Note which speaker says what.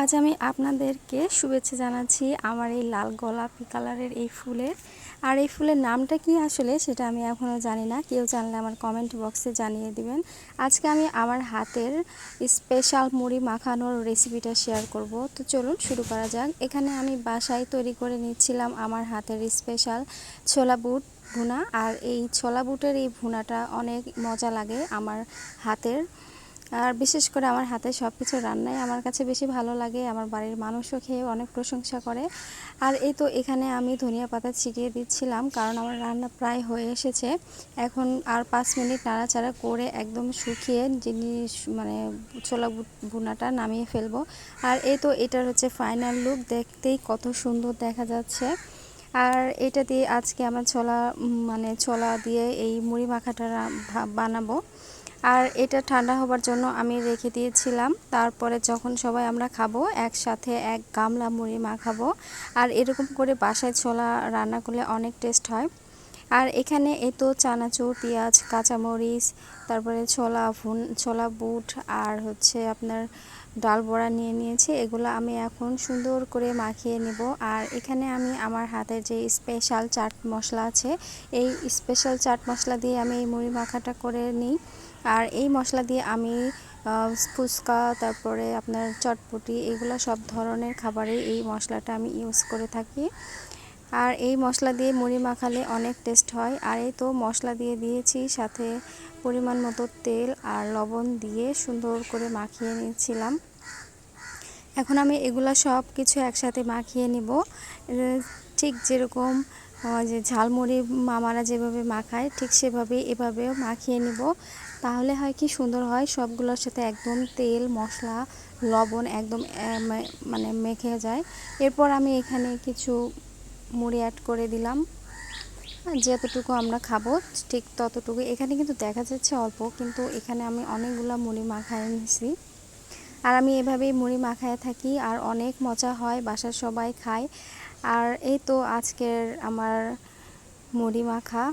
Speaker 1: আজ আমি আপনাদেরকে শুভেচ্ছা জানাচ্ছি আমার এই লাল গোলাপি কালারের এই ফুলের। আর এই ফুলের নামটা কি আসলে সেটা আমি এখনও জানি না। কেউ জানলে আমার কমেন্ট বক্সে জানিয়ে দিবেন। আজকে আমি আমার হাতের স্পেশাল মুড়ি মাখানোর রেসিপিটা শেয়ার করব। তো চলুন শুরু করা যাক। এখানে আমি বাসায় তৈরি করে নিচ্ছিলাম আমার হাতের স্পেশাল ছোলা বুট ভুনা। আর এই ছোলা বুটের এই ভুনাটা অনেক মজা লাগে আমার হাতের। আর বিশেষ করে আমার হাতে সব কিছু রান্নাই আমার কাছে বেশি ভালো লাগে, আমার বাড়ির মানুষও খেয়ে অনেক প্রশংসা করে। আর এই তো এখানে আমি ধনিয়া পাতা ছিটিয়ে দিচ্ছিলাম, কারণ আমার রান্না প্রায় হয়ে এসেছে। এখন আর পাঁচ মিনিট নাড়াচাড়া করে একদম শুকিয়ে জিনিস মানে ছোলা বুনাটা নামিয়ে ফেলব। আর এই তো এটার হচ্ছে ফাইনাল লুক দেখতেই কত সুন্দর দেখা যাচ্ছে। আর এটা দিয়ে আজকে আমার ছোলা মানে ছোলা দিয়ে এই মুড়ি মাখাটা বানাবো। আর এটা ঠান্ডা হবার জন্য আমি রেখে দিয়েছিলাম। তারপরে যখন সবাই আমরা খাব, একসাথে এক গামলা মুড়ি মাখাবো আর এরকম করে বাসায় ছোলা রান্না করলে অনেক টেস্ট হয়। আর এখানে এ তো চানাচুর, পেঁয়াজ, কাঁচামরিচ, তারপরে ছোলা ভুন, ছোলা বুট আর হচ্ছে আপনার ডাল বড়া নিয়ে নিয়েছি। এগুলো আমি এখন সুন্দর করে মাখিয়ে নেব। আর এখানে আমি আমার হাতের যে স্পেশাল চাট মশলা আছে, এই স্পেশাল চাট মশলা দিয়ে আমি এই মুড়ি মাখাটা করে নিই। আর এই মশলা দিয়ে আমি ফুচকা, তারপরে আপনার চটপটি, এগুলো সব ধরনের খাবারে এই মশলাটা আমি ইউজ করে থাকি। আর এই মশলা দিয়ে মুড়ি মাখালে অনেক টেস্ট হয়। আর এই তো মশলা দিয়ে দিয়েছি সাথে পরিমাণ মতো তেল আর লবণ দিয়ে সুন্দর করে মাখিয়ে নিয়েছিলাম। এখন আমি এগুলা সব কিছু একসাথে মাখিয়ে নিব। ঠিক যেরকম যে ঝালমুড়ি মামারা যেভাবে মাখায়, ঠিক সেভাবে এভাবেও মাখিয়ে নিব। তাহলে হয় কি সুন্দর হয়, সবগুলোর সাথে একদম তেল, মশলা, লবণ একদম মানে মেখে যায়। এরপর আমি এখানে কিছু মুড়ি অ্যাড করে দিলাম। যতটুকু আমরা খাব, ঠিক ততটুকু। এখানে কিন্তু দেখা যাচ্ছে অল্প, কিন্তু এখানে আমি অনেকগুলো মুড়ি মাখায় নিছি। আর আমি এভাবেই মুড়ি মাখায় থাকি, আর অনেক মজা হয়, বাসার সবাই খায়। আর এই তো আজকের আমার মুড়ি মাখা।